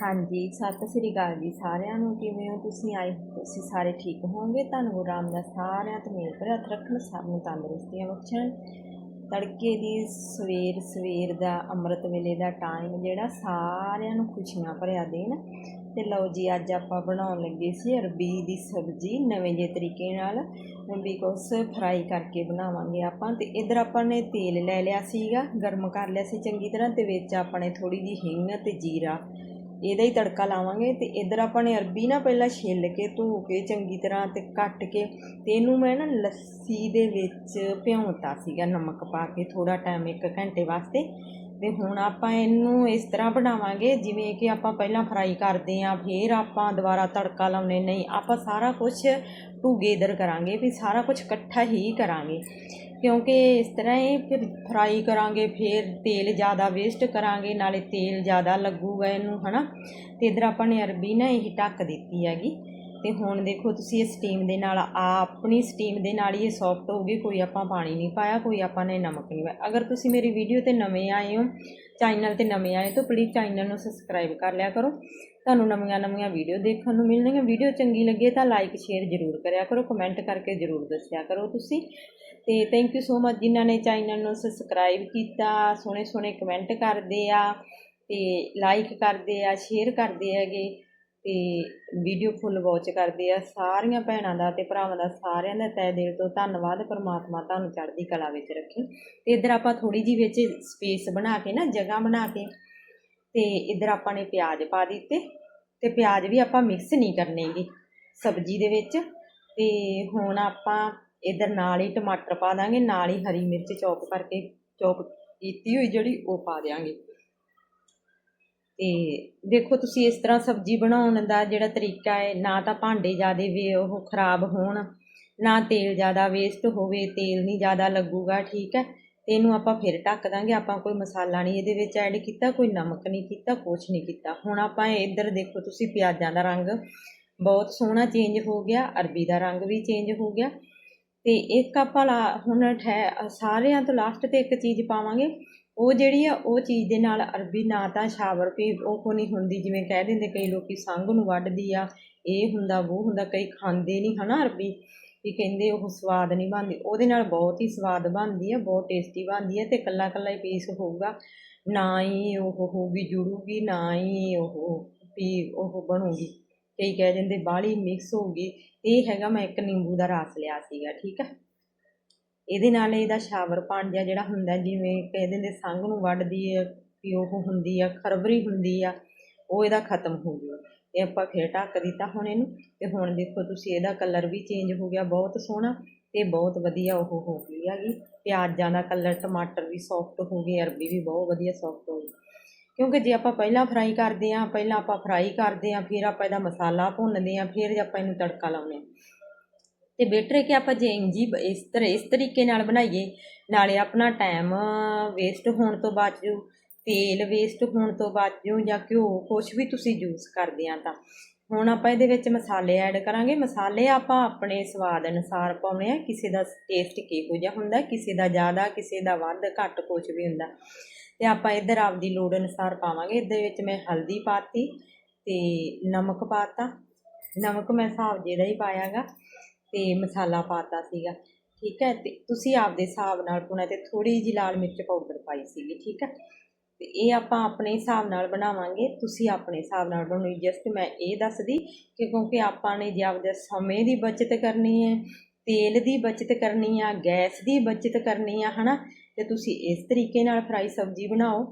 ਹਾਂਜੀ, ਸਤਿ ਸ੍ਰੀ ਅਕਾਲ ਜੀ ਸਾਰਿਆਂ ਨੂੰ। ਕਿਵੇਂ ਹੋ ਤੁਸੀਂ? ਆਏ ਤੁਸੀਂ ਸਾਰੇ ਠੀਕ ਹੋਵੋਗੇ। ਤੁਹਾਨੂੰ ਗੁਰੂ ਰਾਮਦਾਸ ਸਾਰਿਆਂ ਤੇ ਮੇਲ ਭਰੇ ਰੱਖਣ, ਸਭ ਨੂੰ ਤੰਦਰੁਸਤੀਆਂ ਬਖਸ਼ਣ। ਤੜਕੇ ਦੀ ਸਵੇਰ ਸਵੇਰ ਦਾ ਅੰਮ੍ਰਿਤ ਵੇਲੇ ਦਾ ਟਾਈਮ ਜਿਹੜਾ ਸਾਰਿਆਂ ਨੂੰ ਖੁਸ਼ੀਆਂ ਭਰਿਆ ਦੇਣ ਤੇ ਲਓ ਜੀ, ਅੱਜ ਆਪਾਂ ਬਣਾਉਣ ਲੱਗੇ ਸੀ ਅਰਬੀ ਦੀ ਸਬਜ਼ੀ ਨਵੇਂ ਜਿਹੇ ਤਰੀਕੇ ਨਾਲ। ਬਿਕੋਸ ਫਰਾਈ ਕਰਕੇ ਬਣਾਵਾਂਗੇ ਆਪਾਂ। ਤੇ ਇਧਰ ਆਪਾਂ ਨੇ ਤੇਲ ਲੈ ਲਿਆ ਸੀਗਾ, ਗਰਮ ਕਰ ਲਿਆ ਸੀ ਚੰਗੀ ਤਰ੍ਹਾਂ। ਤੇ ਵਿੱਚ ਆਪਾਂ ਨੇ ਥੋੜੀ ਜਿਹੀ ਹਿੰਗ ਤੇ ਜੀਰਾ ਇਹਦਾ ਹੀ ਤੜਕਾ ਲਾਵਾਂਗੇ ਤੇ ਇਧਰ ਆਪਾਂ ਨੇ ਅਰਬੀ ਨਾ ਪਹਿਲਾਂ ਛਿੱਲ ਕੇ ਧੋ ਕੇ ਚੰਗੀ ਤਰ੍ਹਾਂ ਤੇ ਕੱਟ ਕੇ ਤੇ ਇਹਨੂੰ ਮੈਂ ਨਾ ਲੱਸੀ ਦੇ ਵਿੱਚ ਭਿਉਂਤਾ ਸੀਗਾ ਨਮਕ ਪਾ ਕੇ ਥੋੜਾ ਟਾਈਮ 1 ਘੰਟੇ ਵਾਸਤੇ। ਤੇ ਹੁਣ ਆਪਾਂ ਇਹਨੂੰ ਇਸ ਤਰ੍ਹਾਂ ਬਣਾਵਾਂਗੇ, ਜਿਵੇਂ ਕਿ ਆਪਾਂ ਪਹਿਲਾਂ ਫਰਾਈ ਕਰਦੇ ਆਂ ਫਿਰ ਆਪਾਂ ਦੁਬਾਰਾ ਤੜਕਾ ਲਾਉਨੇ ਨਹੀਂ, ਆਪਾਂ ਸਾਰਾ ਕੁਝ ਟੂਗੇਦਰ ਕਰਾਂਗੇ, ਵੀ ਸਾਰਾ ਕੁਝ ਇਕੱਠਾ ਹੀ ਕਰਾਂਗੇ। ਕਿਉਂਕਿ ਇਸ ਤਰ੍ਹਾਂ ਇਹ ਫਿਰ ਫਰਾਈ ਕਰਾਂਗੇ, ਫਿਰ ਤੇਲ ਜ਼ਿਆਦਾ ਵੇਸਟ ਕਰਾਂਗੇ, ਨਾਲੇ ਤੇਲ ਜ਼ਿਆਦਾ ਲੱਗੂਗਾ ਇਹਨੂੰ ਹੈ ਨਾ ਅਤੇ ਇੱਧਰ ਆਪਾਂ ਨੇ ਅਰਬੀ ਨਾ ਇਹ ਢੱਕ ਦਿੱਤੀ ਹੈਗੀ। ਤੇ ਹੁਣ ਦੇਖੋ ਤੁਸੀਂ ਇਹ ਸਟੀਮ ਦੇ ਨਾਲ ਆ ਆਪਣੀ ਸਟੀਮ ਦੇ ਨਾਲ ਹੀ ਇਹ ਸੌਫਟ ਗਈ ਕੋਈ ਆਪਾਂ ਪਾਣੀ ਨਹੀਂ ਪਾਇਆ, ਕੋਈ ਆਪਾਂ ਨੇ ਨਮਕ ਨਹੀਂ ਪਾਇਆ। ਅਗਰ ਤੁਸੀਂ ਮੇਰੀ ਵੀਡੀਓ ਤੇ ਨਵੇਂ ਆਏ ਹੋ ਚੈਨਲ ਤੇ ਨਵੇਂ ਆਏ ਤਾਂ ਪਲੀਜ਼ ਚੈਨਲ ਨੂੰ ਸਬਸਕ੍ਰਾਈਬ ਕਰ ਲਿਆ ਕਰੋ। ਤੁਹਾਨੂੰ ਨਵੀਆਂ ਨਵੀਆਂ ਵੀਡੀਓ ਦੇਖਣ ਨੂੰ ਮਿਲਣਗੀਆਂ। ਵੀਡੀਓ ਚੰਗੀ ਲੱਗੇ ਤਾਂ ਲਾਈਕ ਸ਼ੇਅਰ ਜ਼ਰੂਰ ਕਰਿਆ ਕਰੋ ਕਮੈਂਟ ਕਰਕੇ ਜ਼ਰੂਰ ਦੱਸਿਆ ਕਰੋ ਤੁਸੀਂ। ਤੇ ਥੈਂਕ ਯੂ ਸੋ ਮਚ ਜਿਨ੍ਹਾਂ ਨੇ ਚੈਨਲ ਨੂੰ ਸਬਸਕ੍ਰਾਈਬ ਕੀਤਾ। ਸੋਹਣੇ ਸੋਹਣੇ ਕਮੈਂਟ ਕਰਦੇ ਆ, ਤੇ ਲਾਈਕ ਕਰਦੇ ਆ ਸ਼ੇਅਰ ਕਰਦੇ ਹੈਗੇ। ਤੇ ਵੀਡੀਓ ਫੁੱਲ ਵਾਚ ਕਰਦੇ ਆ ਸਾਰੀਆਂ ਭੈਣਾਂ ਦਾ ਤੇ ਭਰਾਵਾਂ ਦਾ ਸਾਰਿਆਂ ਦਾ ਤਹਿ ਦਿਲ ਤੋਂ ਧੰਨਵਾਦ, ਪਰਮਾਤਮਾ ਤੁਹਾਨੂੰ ਚੜ੍ਹਦੀ ਕਲਾ ਵਿੱਚ ਰੱਖੇ। ਤੇ ਇਧਰ ਆਪਾਂ ਥੋੜੀ ਜੀ ਵਿੱਚ ਸਪੇਸ ਬਣਾ ਕੇ ਨਾ, ਜਗ੍ਹਾ ਬਣਾ ਕੇ, ਤੇ ਇਧਰ ਆਪਾਂ ਨੇ ਪਿਆਜ਼ ਪਾ ਦਿੱਤੇ ਤੇ ਪਿਆਜ਼ ਵੀ ਆਪਾਂ ਮਿਕਸ ਨਹੀਂ ਕਰਨੇਗੇ ਸਬਜ਼ੀ ਦੇ ਵਿੱਚ। ਤੇ ਹੁਣ ਆਪਾਂ ਇਧਰ ਨਾਲ ਹੀ ਟਮਾਟਰ ਪਾ ਦਾਂਗੇ, ਨਾਲ ਹੀ ਹਰੀ ਮਿਰਚ ਚੌਪ ਕਰਕੇ, ਚੌਪ ਕੀਤੀ ਹੋਈ ਜਿਹੜੀ ਉਹ ਪਾ ਦਿਆਂਗੇ। ਤੇ ਦੇਖੋ ਤੁਸੀਂ ਇਸ ਤਰ੍ਹਾਂ ਸਬਜ਼ੀ ਬਣਾਉਣ ਦਾ ਜਿਹੜਾ ਤਰੀਕਾ ਹੈ, ਨਾ ਤਾਂ ਭਾਂਡੇ ਜ਼ਿਆਦੇ ਵੀ, ਉਹ ਖਰਾਬ ਹੋਣ, ਨਾ ਤੇਲ ਜ਼ਿਆਦਾ ਵੇਸਟ ਹੋਵੇ, ਤੇਲ ਨਹੀਂ ਜ਼ਿਆਦਾ ਲੱਗੂਗਾ, ਠੀਕ ਹੈ? ਤੇ ਇਹਨੂੰ ਆਪਾਂ ਫਿਰ ਢੱਕ ਦਾਂਗੇ, ਆਪਾਂ ਕੋਈ ਮਸਾਲਾ ਨਹੀਂ ਇਹਦੇ ਵਿੱਚ ਐਡ ਕੀਤਾ, ਕੋਈ ਨਮਕ ਨਹੀਂ ਕੀਤਾ, ਕੁਛ ਨਹੀਂ ਕੀਤਾ। ਹੁਣ ਆਪਾਂ ਇੱਧਰ ਦੇਖੋ ਤੁਸੀਂ ਪਿਆਜ਼ਾਂ ਦਾ ਰੰਗ ਬਹੁਤ ਸੋਹਣਾ ਚੇਂਜ ਹੋ ਗਿਆ, ਅਰਬੀ ਦਾ ਰੰਗ ਵੀ ਚੇਂਜ ਹੋ ਗਿਆ। ਤੇ ਇੱਕ ਆਪਾਂ ਲਾ, ਹੁਣ ਠਹਿ, ਸਾਰਿਆਂ ਤੋਂ ਲਾਸਟ ਤੇ ਇੱਕ ਚੀਜ਼ ਪਾਵਾਂਗੇ ਉਹ ਜਿਹੜੀ ਆ, ਉਹ ਚੀਜ਼ ਦੇ ਨਾਲ ਅਰਬੀ ਨਾ ਤਾਂ ਸ਼ਾਵਰ ਵੀ ਉਹ ਕੋ ਨਹੀਂ ਹੁੰਦੀ ਜਿਵੇਂ ਕਹਿ ਦਿੰਦੇ ਕਈ ਲੋਕੀ ਸੰਘ ਨੂੰ ਵੱਢਦੀ ਆ, ਇਹ ਹੁੰਦਾ, ਉਹ ਹੁੰਦਾ, ਕਈ ਖਾਂਦੇ ਨਹੀਂ ਹਨਾ ਅਰਬੀ। ਵੀ ਕਹਿੰਦੇ ਉਹ ਸਵਾਦ ਨਹੀਂ ਬਣਦੀ, ਉਹਦੇ ਨਾਲ ਬਹੁਤ ਹੀ ਸਵਾਦ ਬਣਦੀ ਆ, ਬਹੁਤ ਟੇਸਟੀ ਬਣਦੀ ਹੈ ਤੇ ਕੱਲਾ ਕੱਲਾ ਹੀ ਪੀਸ ਹੋਊਗਾ। ਨਾ ਹੀ ਉਹ ਹੋਊਗੀ, ਜੁੜੂਗੀ, ਨਾ ਹੀ ਉਹ ਵੀ ਉਹ ਬਣੂਗੀ। ਕਈ ਕਹਿ ਦਿੰਦੇ ਬਾਹਲੀ ਮਿਕਸ ਹੋਊਗੀ। ਇਹ ਹੈਗਾ ਮੈਂ ਇੱਕ ਨਿੰਬੂ ਦਾ ਰਸ ਲਿਆ ਸੀਗਾ, ਠੀਕ ਹੈ ਇਹਦੇ ਨਾਲ ਇਹਦਾ ਸ਼ਾਵਰ ਪਾਣ ਜਿਹਾ ਜਿਹੜਾ ਹੁੰਦਾ ਜਿਵੇਂ ਕਹਿ ਦਿੰਦੇ ਸੰਘ ਨੂੰ ਵੱਢਦੀ ਹੈ ਵੀ ਉਹ ਹੁੰਦੀ ਆ, ਖਰਬਰੀ ਹੁੰਦੀ ਆ, ਉਹ ਇਹਦਾ ਖਤਮ ਹੋ ਗਿਆ ਇਹ ਆਪਾਂ ਫਿਰ ਢੱਕ ਦਿੱਤਾ ਹੁਣ ਇਹਨੂੰ ਤੇ ਹੁਣ ਦੇਖੋ ਤੁਸੀਂ ਇਹਦਾ ਕਲਰ ਵੀ ਚੇਂਜ ਹੋ ਗਿਆ, ਬਹੁਤ ਸੋਹਣਾ ਤੇ ਬਹੁਤ ਵਧੀਆ ਉਹ ਹੋ ਗਈ ਹੈਗੀ। ਪਿਆਜ਼ਾਂ ਦਾ ਕਲਰ ਟਮਾਟਰ ਵੀ ਸੌਫਟ ਹੋ ਗਏ, ਅਰਬੀ ਵੀ ਬਹੁਤ ਵਧੀਆ ਸੌਫਟ ਹੋ ਗਈ। ਕਿਉਂਕਿ ਜੇ ਆਪਾਂ ਪਹਿਲਾਂ ਫਰਾਈ ਕਰਦੇ ਆ ਪਹਿਲਾਂ ਆਪਾਂ ਫਰਾਈ ਕਰਦੇ ਆ ਫਿਰ ਆਪਾਂ ਇਹਦਾ ਮਸਾਲਾ ਭੁੰਨਦੇ ਆ ਫਿਰ ਆਪਾਂ ਇਹਨੂੰ ਤੜਕਾ ਲਾਉਂਦੇ ਆ ਤੇ ਬੈਟਰ ਹੈ ਕਿ ਆਪਾਂ ਜੇ ਇੰਜੀ ਇਸ ਤਰ੍ਹਾਂ ਇਸ ਤਰੀਕੇ ਨਾਲ ਬਣਾਈਏ, ਨਾਲੇ ਆਪਣਾ ਟਾਈਮ ਵੇਸਟ ਹੋਣ ਤੋਂ ਬਚ ਜੂ ਤੇਲ ਵੇਸਟ ਹੋਣ ਤੋਂ ਬਚ ਜੂ ਜਾਂ ਘਿਓ, ਕੁਛ ਵੀ ਤੁਸੀਂ ਯੂਜ਼ ਕਰਦੇ ਆ ਤਾਂ। ਹੁਣ ਆਪਾਂ ਇਹਦੇ ਵਿੱਚ ਮਸਾਲੇ ਐਡ ਕਰਾਂਗੇ। ਮਸਾਲੇ ਆਪਾਂ ਆਪਣੇ ਸਵਾਦ ਅਨੁਸਾਰ ਪਾਉਣੇ ਆ। ਕਿਸੇ ਦਾ ਟੇਸਟ ਕਿਹੋ ਜਿਹਾ ਹੁੰਦਾ, ਕਿਸੇ ਦਾ ਜ਼ਿਆਦਾ, ਕਿਸੇ ਦਾ ਵੱਧ, ਘੱਟ ਕੁਛ ਵੀ ਹੁੰਦਾ। ਤੇ ਆਪਾਂ ਇੱਧਰ ਆਪਦੀ ਲੋੜ ਅਨੁਸਾਰ ਪਾਵਾਂਗੇ। ਇਹਦੇ ਵਿੱਚ ਮੈਂ ਹਲਦੀ ਪਾਤੀ ਤੇ ਨਮਕ ਪਾਤਾ। ਨਮਕ ਮੈਂ ਹਿਸਾਬ ਜਿਹਦਾ ਹੀ ਪਾਇਆਗਾ। ਤੇ ਮਸਾਲਾ ਪਾਤਾ ਸੀਗਾ, ਠੀਕ ਹੈ? ਤੇ ਤੁਸੀਂ ਆਪਦੇ ਹਿਸਾਬ ਨਾਲ ਪਾਉਣਾ ਤੇ ਥੋੜੀ ਜਿਹੀ ਲਾਲ ਮਿਰਚ ਪਾਊਡਰ ਪਾਈ ਸੀਗੀ, ਠੀਕ ਹੈ? ਤੇ ਇਹ ਆਪਾਂ ਆਪਣੇ ਹਿਸਾਬ ਨਾਲ ਬਣਾਵਾਂਗੇ, ਤੁਸੀਂ ਆਪਣੇ ਹਿਸਾਬ ਨਾਲ ਬਣਾਉਣੀ। ਜਸਟ ਮੈਂ ਇਹ ਦੱਸਦੀ ਕਿ ਕਿਉਂਕਿ ਆਪਾਂ ਨੇ ਜੇ ਆਪਦੇ ਸਮੇਂ ਦੀ ਬਚਤ ਕਰਨੀ ਹੈ, ਤੇਲ ਦੀ ਬਚਤ ਕਰਨੀ ਆ, ਗੈਸ ਦੀ ਬਚਤ ਕਰਨੀ ਆ, ਹਨਾ? ਤੇ ਤੁਸੀਂ ਇਸ ਤਰੀਕੇ ਨਾਲ ਫਰਾਈ ਸਬਜ਼ੀ ਬਣਾਓ।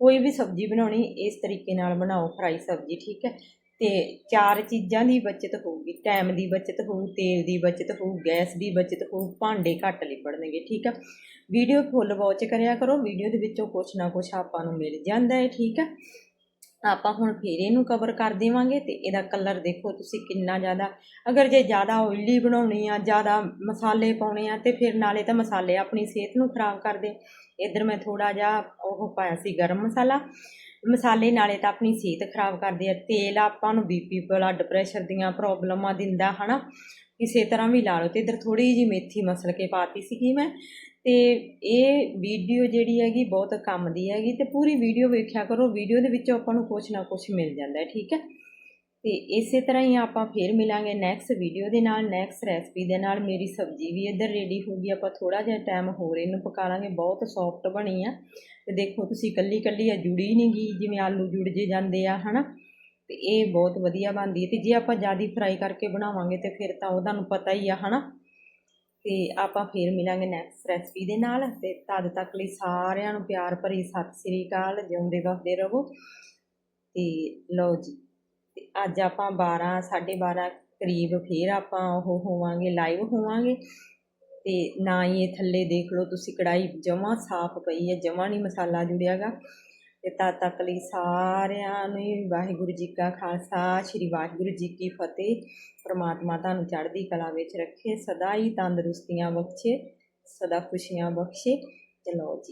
ਕੋਈ ਵੀ ਸਬਜ਼ੀ ਬਣਾਉਣੀ, ਇਸ ਤਰੀਕੇ ਨਾਲ ਬਣਾਓ ਫਰਾਈ ਸਬਜ਼ੀ, ਠੀਕ ਹੈ? ਤੇ ਚਾਰ ਚੀਜ਼ਾਂ ਦੀ ਬਚਤ ਹੋਊਗੀ ਟਾਈਮ ਦੀ ਬਚਤ ਹੋਊ, ਤੇਲ ਦੀ ਬਚਤ ਹੋਊ, ਗੈਸ ਦੀ ਬਚਤ ਹੋਊ, ਭਾਂਡੇ ਘੱਟ ਲਿਪੜਨਗੇ ਠੀਕ ਆ? ਵੀਡੀਓ ਫੁੱਲ ਵਾਚ ਕਰਿਆ ਕਰੋ ਵੀਡੀਓ ਦੇ ਵਿੱਚੋਂ ਕੁਛ ਨਾ ਕੁਛ ਆਪਾਂ ਨੂੰ ਮਿਲ ਜਾਂਦਾ ਹੈ, ਠੀਕ ਆ? ਆਪਾਂ ਹੁਣ ਫੇਰ ਇਹਨੂੰ ਕਵਰ ਕਰ ਦੇਵਾਂਗੇ ਤੇ ਇਹਦਾ ਕਲਰ ਦੇਖੋ ਤੁਸੀਂ ਕਿੰਨਾ ਜ਼ਿਆਦਾ, ਅਗਰ ਜੇ ਜ਼ਿਆਦਾ ਆਇਲੀ ਬਣਾਉਣੀ ਆ, ਜ਼ਿਆਦਾ ਮਸਾਲੇ ਪਾਉਣੇ ਆ ਤੇ ਫਿਰ ਨਾਲੇ ਤਾਂ ਮਸਾਲੇ ਆਪਣੀ ਸਿਹਤ ਨੂੰ ਖਰਾਬ ਕਰਦੇ। ਇੱਧਰ ਮੈਂ ਥੋੜਾ ਜਿਹਾ ਉਹ ਪਾਇਆ ਸੀ ਗਰਮ ਮਸਾਲਾ। ਮਸਾਲੇ ਨਾਲੇ ਤਾਂ ਆਪਣੀ ਸਿਹਤ ਖਰਾਬ ਕਰਦੇ ਆ, ਤੇਲ ਆਪਾਂ ਨੂੰ ਬੀਪੀ ਬਲੱਡ ਪ੍ਰੈਸ਼ਰ ਦੀਆਂ ਪ੍ਰੋਬਲਮਾਂ ਦਿੰਦਾ, ਹਨਾ? ਕਿਸੇ ਤਰ੍ਹਾਂ ਵੀ ਲਾ ਲਓ, ਤੇ ਇੱਧਰ ਥੋੜੀ ਜਿਹੀ ਮੇਥੀ ਮਸਲ ਕੇ ਪਾਤੀ ਸੀਗੀ ਮੈਂ, ਤੇ ਇਹ ਵੀਡੀਓ ਜਿਹੜੀ ਹੈਗੀ ਬਹੁਤ ਕੰਮ ਦੀ ਹੈਗੀ, ਤੇ ਪੂਰੀ ਵੀਡੀਓ ਵੇਖਿਆ ਕਰੋ ਵੀਡੀਓ ਦੇ ਵਿੱਚੋਂ ਆਪਾਂ ਨੂੰ ਕੁਝ ਨਾ ਕੁਝ ਮਿਲ ਜਾਂਦਾ ਹੈ ਠੀਕ ਹੈ? ਤੇ ਇਸੇ ਤਰ੍ਹਾਂ ਹੀ ਆਪਾਂ ਫੇਰ ਮਿਲਾਂਗੇ ਨੈਕਸਟ ਵੀਡੀਓ ਦੇ ਨਾਲ ਨੈਕਸਟ ਰੈਸਪੀ ਦੇ ਨਾਲ, ਮੇਰੀ ਸਬਜ਼ੀ ਵੀ ਇੱਧਰ ਰੈਡੀ ਹੋ ਗਈ, ਆਪਾਂ ਥੋੜਾ ਜਿਹਾ ਟਾਈਮ ਹੋਰ ਇਹਨੂੰ ਪਕਾ ਲਾਂਗੇ, ਬਹੁਤ ਸੌਫਟ ਬਣੀ ਆ। ਤੇ ਦੇਖੋ ਤੁਸੀਂ ਕੱਲੀ ਕੱਲੀ ਆ, ਜੁੜੀ ਨਹੀਂ ਗਈ ਜਿਵੇਂ ਆਲੂ ਜੁੜ ਜੇ ਜਾਂਦੇ ਆ, ਹਨਾ? ਤੇ ਇਹ ਬਹੁਤ ਵਧੀਆ ਬਣਦੀ ਹੈ ਤੇ ਜੇ ਆਪਾਂ ਜ਼ਿਆਦਾ ਫਰਾਈ ਕਰਕੇ ਬਣਾਵਾਂਗੇ ਤੇ ਫਿਰ ਤਾਂ ਉਹ ਤੁਹਾਨੂੰ ਪਤਾ ਹੀ ਆ, ਹਨਾ? ਤੇ ਆਪਾਂ ਫੇਰ ਮਿਲਾਂਗੇ ਨੈਕਸਟ ਰੈਸਪੀ ਦੇ ਨਾਲ। ਤੇ ਤਦ ਤੱਕ ਲਈ ਸਾਰਿਆਂ ਨੂੰ ਪਿਆਰ ਭਰੀ ਸਤਿ ਸ੍ਰੀ ਅਕਾਲ। ਜਿਉਂਦੇ ਵਸਦੇ ਰਹੋ। ਤੇ ਲਓ ਜੀ, ਤੇ ਅੱਜ ਆਪਾਂ 12 12:30 ਕਰੀਬ ਫੇਰ ਆਪਾਂ ਉਹ ਹੋਵਾਂਗੇ ਲਾਈਵ ਹੋਵਾਂਗੇ। ਤੇ ਨਾ ਹੀ ਇਹ ਥੱਲੇ ਦੇਖ ਲਓ, ਤੁਸੀਂ ਕੜਾਈ ਜਮਾਂ ਸਾਫ਼ ਪਈ ਹੈ, ਜਮਾਂ ਨਹੀਂ ਮਸਾਲਾ ਜੁੜਿਆਗਾ। ਤੇ ਤਦ ਤੱਕ ਲਈ ਸਾਰਿਆਂ ਨੂੰ ਹੀ ਵਾਹਿਗੁਰੂ ਜੀ ਕਾ ਖਾਲਸਾ, ਸ੍ਰੀ ਵਾਹਿਗੁਰੂ ਜੀ ਕੀ ਫਤਿਹ। ਪ੍ਰਮਾਤਮਾ ਤੁਹਾਨੂੰ ਚੜ੍ਹਦੀ ਕਲਾ ਵਿੱਚ ਰੱਖੇ, ਸਦਾ ਹੀ ਤੰਦਰੁਸਤੀਆਂ ਬਖਸ਼ੇ, ਸਦਾ ਖੁਸ਼ੀਆਂ ਬਖਸ਼ੇ। ਚਲੋ ਜੀ।